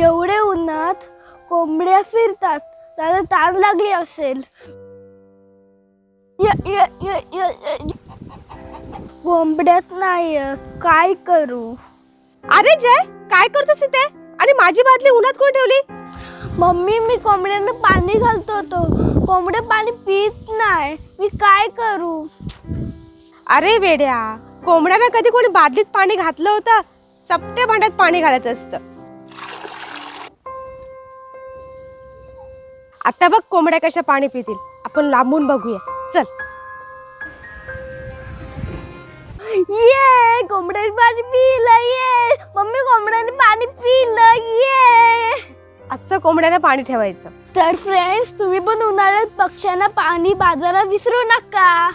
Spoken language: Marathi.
एवढे उन्हात कोंबड्या फिरतात त्याला ताण लागली असेल. य- य- य- य- य- कोंबड्यात नाही. काय करू? अरे जय काय करतोस इथे? आणि माझी बादली उन्हात कोण ठेवली? मम्मी मी कोंबड्यांना पाणी घालतो होतो. कोंबड्या पाणी पित नाही. मी काय करू? अरे वेड्या कोंबड्याला कधी कोणी बादलीत पाणी घातलं होतं? चपट्या भांड्यात पाणी घालायचं असतं. आता बघ कोंबड्या कशा पाणी पितील. आपण लांबून बघूया. चल. ये कोंबड्याने पाणी पिलं ये. मम्मी कोंबड्याने पाणी पिलं ये. असं कोंबड्याला पाणी ठेवायचं. तर फ्रेंड्स तुम्ही पण उन्हाळ्यात पक्ष्यांना पाणी बाजारात विसरू नका.